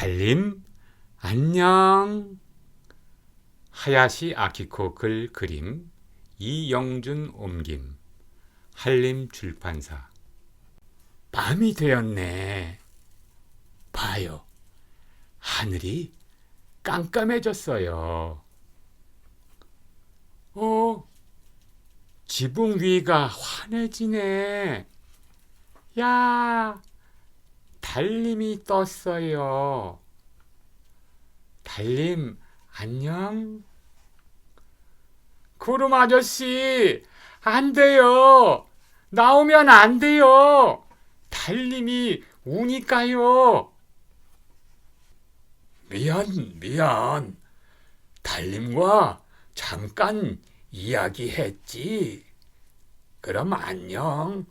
달님, 안녕. 하야시 아키코 글 그림, 이영준 옮김, 한림 출판사. 밤이 되었네. 봐요. 하늘이 깜깜해졌어요. 어, 지붕 위가 환해지네. 야, 달님이 떴어요. 달님, 안녕? 구름 아저씨, 안 돼요. 나오면 안 돼요. 달님이 우니까요. 미안, 미안. 달님과 잠깐 이야기했지. 그럼 안녕.